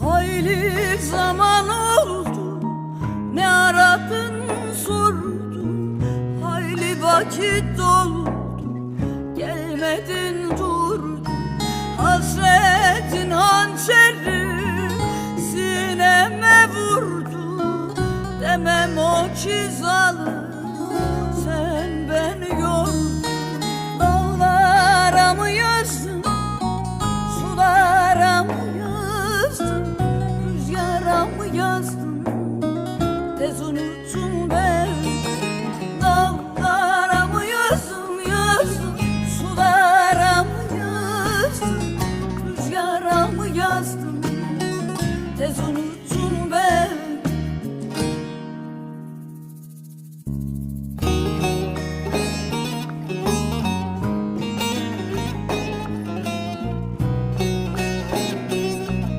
Hayli zaman oldu Ne aradın sordun Hayli vakit doldu Gelmedin durdun Hasretin hançeri Sineme vurdu. Demem o ki bilmez unuttum ben. Dallara mı yüzüm yüzüm Sulara mı yüzüm Rüzgara mı yazdım? Tez unuttum